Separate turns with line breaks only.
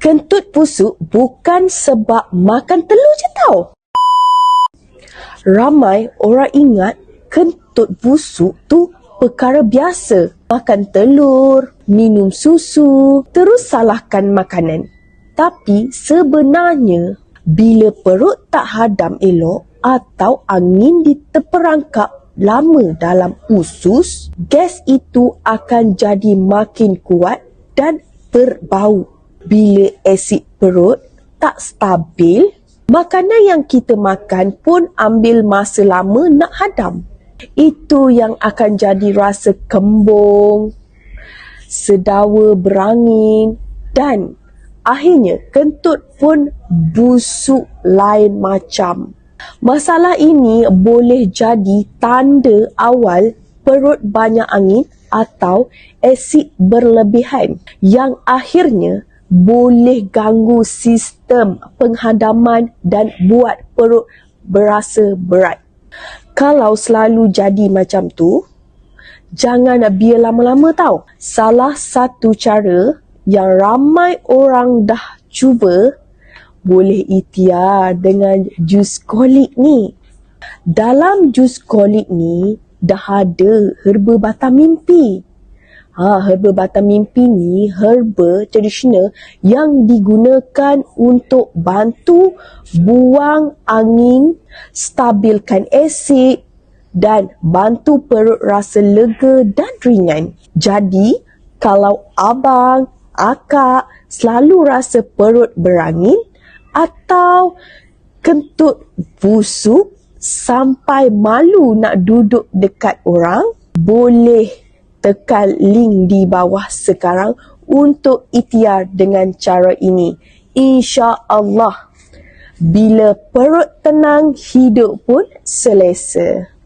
Kentut busuk bukan sebab makan telur je tau. Ramai orang ingat kentut busuk tu perkara biasa. Makan telur, minum susu, terus salahkan makanan. Tapi sebenarnya bila perut tak hadam elok atau angin diterperangkap lama dalam usus, gas itu akan jadi makin kuat dan berbau bila asid perut tak stabil, makanan yang kita makan pun ambil masa lama nak hadam. Itu yang akan jadi rasa kembung, sedawa berangin dan akhirnya kentut pun busuk lain macam. Masalah ini boleh jadi tanda awal perut banyak angin atau asid berlebihan yang akhirnya boleh ganggu sistem penghadaman dan buat perut berasa berat. Kalau selalu jadi macam tu, jangan biar lama-lama tau. Salah satu cara yang ramai orang dah cuba boleh ikhtiar dengan jus kolik ni. Dalam jus kolik ni dah ada herba batang mimpi. Ha, herba batang mimpi ni herba tradisional yang digunakan untuk bantu buang angin, stabilkan asid dan bantu perut rasa lega dan ringan. Jadi, kalau abang, akak selalu rasa perut berangin atau kentut busuk sampai malu nak duduk dekat orang, boleh tekan link di bawah sekarang untuk ikhtiar dengan cara ini. Insya Allah, bila perut tenang, hidup pun selesa.